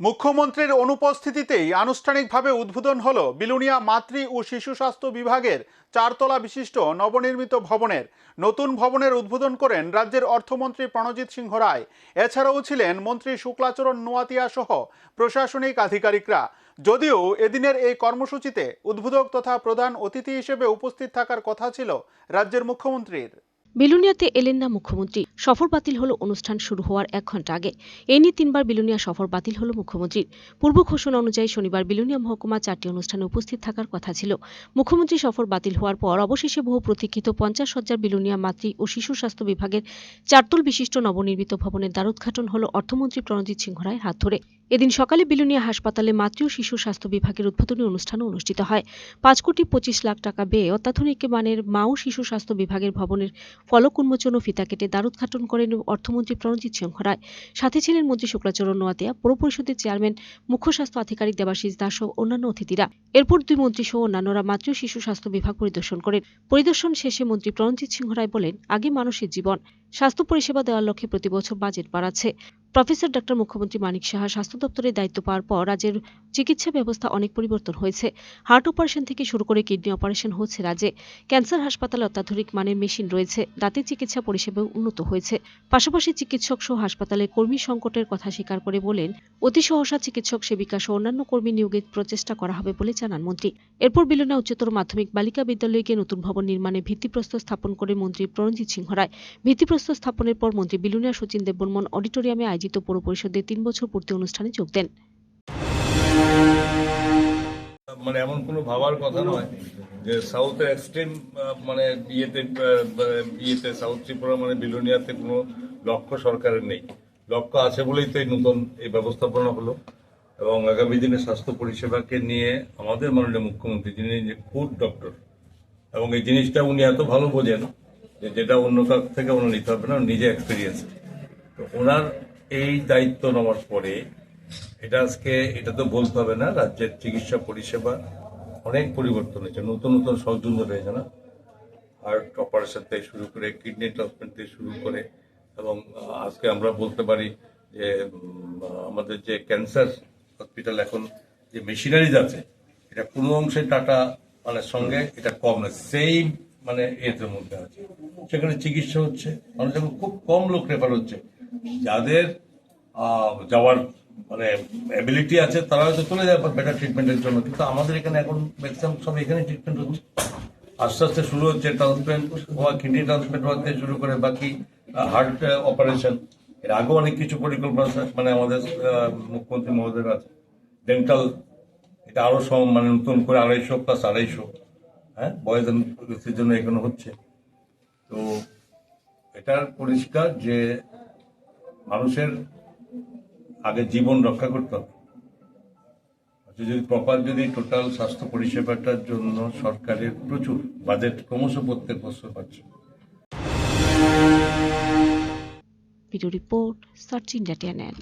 মুখ্যমন্ত্রীর অনুপস্থিতিতেই আনুষ্ঠানিকভাবে উদ্বোধন হল বিলুনিয়া মাতৃ ও শিশু স্বাস্থ্য বিভাগের চারতলা বিশিষ্ট নবনির্মিত ভবনের। নতুন ভবনের উদ্বোধন করেন রাজ্যের অর্থমন্ত্রী প্রণজিৎ সিংহ রায়। এছাড়াও ছিলেন মন্ত্রী শুক্লাচরণ নোয়াতিয়া সহ প্রশাসনিক আধিকারিকরা। যদিও এদিনের এই কর্মসূচিতে উদ্বোধক তথা প্রধান অতিথি হিসেবে উপস্থিত থাকার কথা ছিল রাজ্যের মুখ্যমন্ত্রীর। বিলুনিয়াতে এলেন না মুখ্যমন্ত্রী। সফর বাতিল হলো, অনুষ্ঠান শুরু হওয়ার এক ঘণ্টা আগে। এ নিয়ে তিনবার বিলুনিয়া সফর বাতিল হলো মুখ্যমন্ত্রীর। পূর্ব ঘোষণা অনুযায়ী শনিবার বিলুনিয়া মহকুমা চারটি অনুষ্ঠানে উপস্থিত থাকার কথা ছিল। মুখ্যমন্ত্রী সফর বাতিল হওয়ার পর অবশেষে বহু প্রতীক্ষিত পঞ্চাশ সজ্জার বিলুনিয়া মাতৃ ও শিশু স্বাস্থ্য বিভাগের চারতল বিশিষ্ট নবনির্মিত ভবনের দ্বারোদ্ঘাটন হল অর্থমন্ত্রী প্রণজিৎ সিংহ রায়ের হাত ধরে। এদিন সকালে বিলুনিয়া হাসপাতালে মাতৃ ও শিশু স্বাস্থ্য বিভাগের উদ্বোধনী অনুষ্ঠান অনুষ্ঠিত হয়। পাঁচ কোটি পঁচিশ লাখ টাকা ব্যয়ে অত্যাধুনিক মানের মা ও শিশু স্বাস্থ্য বিভাগের ভবনের ফলক উন্মোচন ও ফিতা কেটে দ্বারোদ্ঘাটন করেন অর্থমন্ত্রী প্রণজিৎ সিংহ রায়। সাথে ছিলেন মন্ত্রী শুক্লাচরণ নোয়াতিয়া পৌর পরিষদের চেয়ারম্যান, মুখ্য স্বাস্থ্য আধিকারিক দেবাশিস দাস ও অন্যান্য অতিথিরা। এরপর দুই মন্ত্রী সহ অন্যান্যরা মাতৃ ও শিশু স্বাস্থ্য বিভাগ পরিদর্শন করেন। পরিদর্শন শেষে মন্ত্রী প্রণজিৎ সিংহ রায় বলেন, আগে মানুষের জীবন। স্বাস্থ্য পরিষেবা দেওয়ার লক্ষ্যে প্রতি বছর বাজেট বাড়াচ্ছে। প্রফেসর ডক্টর মুখ্যমন্ত্রী মানিক সাহা স্বাস্থ্য দপ্তরের দায়িত্ব পাওয়ার পর রাজ্যের চিকিৎসা ব্যবস্থা অনেক পরিবর্তন হয়েছে। হার্ট অপারেশন থেকে শুরু করে কিডনি অপারেশন হচ্ছে রাজ্যে। ক্যান্সার হাসপাতালে অত্যাধুনিক মানের মেশিন রয়েছে। দাঁতের চিকিৎসা পরিষেবাও উন্নত হয়েছে। পাশাপাশি চিকিৎসক সহ হাসপাতালে কর্মী সংকটের কথা স্বীকার করে বলেন, অতি সহসা চিকিৎসক, সেবিকা সহ অন্যান্য কর্মী নিয়োগের প্রচেষ্টা করা হবে বলে জানান মন্ত্রী। এরপর বিলনা উচ্চতর মাধ্যমিক বালিকা বিদ্যালয়কে নতুন ভবন নির্মাণে ভিত্তিপ্রস্তর স্থাপন করে মন্ত্রী প্রণজিৎ সিংহ রায়। ভিত্তিপ্রস্তর স্থাপনের পর মন্ত্রী বিলুনিয়া সচিন দেববর্মন অডিটোরিয়ামে আয়োজিত পৌর পরিষদের তিন বছর পূর্তি অনুষ্ঠানে যোগ দেন। মানে এমন কোনো ভাবার কথা নয় যে সাউথের এক্সট্রিম মানে ইয়েতে আহ, ইয়েতে সাউথ ত্রিপুরা মানে বিলোনিয়াতে কোনো লক্ষ্য সরকারের নেই। লক্ষ্য আছে বলেই তো এই নতুন এই ব্যবস্থাপনা হলো। এবং আগামী দিনে স্বাস্থ্য পরিষেবাকে নিয়ে আমাদের মাননীয় মুখ্যমন্ত্রী যিনি ফুড ডক্টর এবং এই জিনিসটা উনি এত ভালো বোঝেন যেটা অন্য কাছ থেকে ওনার নিতে হবে না, নিজে এক্সপিরিয়েন্স তো ওনার এই দায়িত্ব নেওয়ার পরে এটা আজকে, এটা তো বলতে হবে না, রাজ্যের চিকিৎসা পরিষেবা অনেক পরিবর্তন হয়েছে, নতুন নতুন সৌজন্য রয়েছে না? হার্ট অপারেশন থেকে শুরু করে কিডনি ট্রান্সপ্লান্ট থেকে শুরু করে, এবং আজকে আমরা বলতে পারি যে আমাদের যে ক্যান্সার হসপিটাল এখন যে মেশিনারিজ আছে, এটা কোনো অংশে টাটা মানে সঙ্গে এটা কম না সেই মানে এর মধ্যে আছে। সেখানে চিকিৎসা হচ্ছে। মানুষ এখন খুব কম লোক রেফার হচ্ছে। যাদের যাওয়ার মানে অ্যাবিলিটি আছে, তারা হয়তো চলে যাবে বেটার ট্রিটমেন্টের জন্য। কিন্তু আমাদের এখানে এখন ম্যাক্সিমাম সব এখানে ট্রিটমেন্ট হচ্ছে। আস্তে আস্তে শুরু হচ্ছে ট্রান্সপ্লান্ট হওয়া কিডনি ট্রান্সপ্লান্ট হওয়া থেকে শুরু করে বাকি হার্ট অপারেশন এর আগেও অনেক কিছু পরিকল্পনা মানে আমাদের মুখ্যমন্ত্রী মহোদয়ের আছে। ডেন্টাল এটা আরও সব মানে নতুন করে আড়াইশো প্লাস আড়াইশো হ্যাঁ বয়েজ জন্য এখানে হচ্ছে। তো এটার পরিষ্কার যে মানুষের আগে জীবন রক্ষা করতে হবে। আচ্ছা, যদি প্রপার যদি টোটাল স্বাস্থ্য পরিষেবাটার জন্য সরকারের প্রচুর বাজেট ক্রমশ প্রত্যেক বছর পাচ্ছে রিপোর্ট সার্চ ইন্ডিয়া টিএনএন